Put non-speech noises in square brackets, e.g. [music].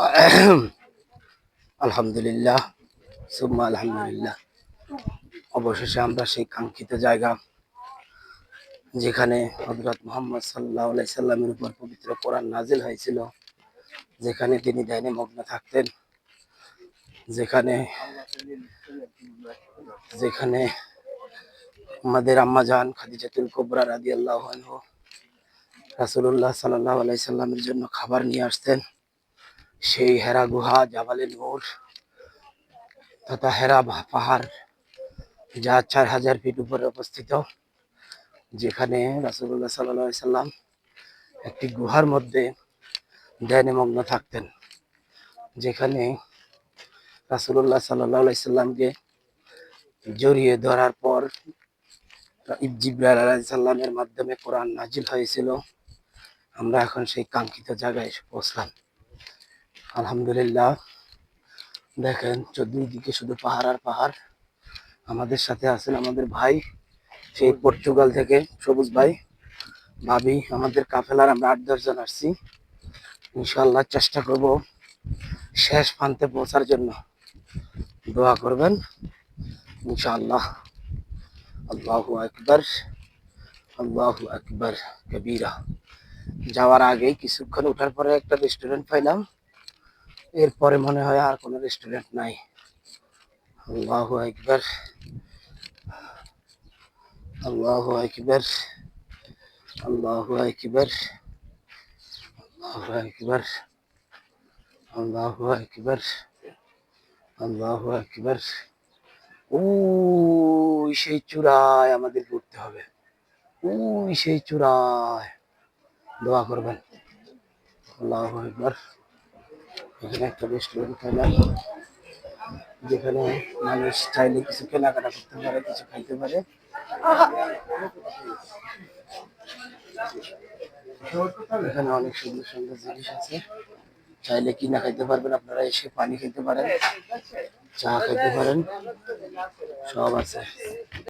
[coughs] আলহামদুলিল্লাহ, সুম্মা আলহামদুলিল্লাহ। অবশেষে আমরা সেই কাঙ্ক্ষিত জায়গা যেখানে হজরত মোহাম্মদ সাল্লাহ সাল্লামের উপর পবিত্র কোরআন নাজিল হয়েছিল, যেখানে তিনি ধ্যানে মগ্ন থাকতেন, যেখানে যেখানে আমাদের আম্মা জান খাদিজাতুল কোবরা রাদি আল্লাহ রাসুল্লাহ সাল্লাহ আলাইসাল্লামের জন্য খাবার নিয়ে আসতেন। সেই হেরা গুহা জাবালে নূর তথা হেরা পাহাড়, যা চার হাজার ফিট উপরে অবস্থিত, যেখানে রাসুল্লাহ সাল্লাহ সাল্লাম একটি গুহার মধ্যে ধ্যানে মগ্ন থাকতেন, যেখানে রাসুল্লাহ সাল্লাহ সাল্লামকে জড়িয়ে ধরার পর জিব্রাইল আলাইহিস সাল্লামের মাধ্যমে কোরআন নাজিল হয়েছিল। আমরা এখন সেই কাঙ্ক্ষিত জায়গায় পৌঁছলাম। আলহামদুলিল্লাহ। দেখেন, চতুর্দিকে শুধু পাহাড় আর পাহাড়। আমাদের সাথে আছেন আমাদের ভাই, সেই পর্তুগাল থেকে সবুজ ভাই। ভাবি, আমাদের কাফেলার, আমরা আট দশজন আসছি। ইনশাল্লাহ চেষ্টা করব শেষ প্রান্তে পৌঁছার জন্য। দোয়া করবেন। ইনশাআল্লাহ। আল্লাহু আকবার। আল্লাহু আকবার, কবিরা। যাওয়ার আগে কিছুক্ষণ ওঠার পরে একটা রেস্টুরেন্ট পাইলাম। এরপরে মনে হয় আর কোনো রেস্টুরেন্ট নাই। আল্লাহু আকবার। আল্লাহু আকবার। আল্লাহু আকবার। আল্লাহু আকবার। আল্লাহু আকবার। আল্লাহু আকবার। ওই সেই চূড়ায় আমাদের ঘুরতে হবে। ওই সেই চূড়ায়। দোয়া করবেন। আল্লাহ একবার এখানে একটা রেস্টুরেন্ট পেলাম যেখানে মানুষ চাইলে কিছু কেনাকাটা করতে পারে, কিছু খাইতে পারে। এখানে অনেক সুন্দর সুন্দর জিনিস আছে। চাইলে কিনা খাইতে পারবেন, আপনারা এসে পানি খেতে পারেন, চা খেতে পারেন, সব আছে।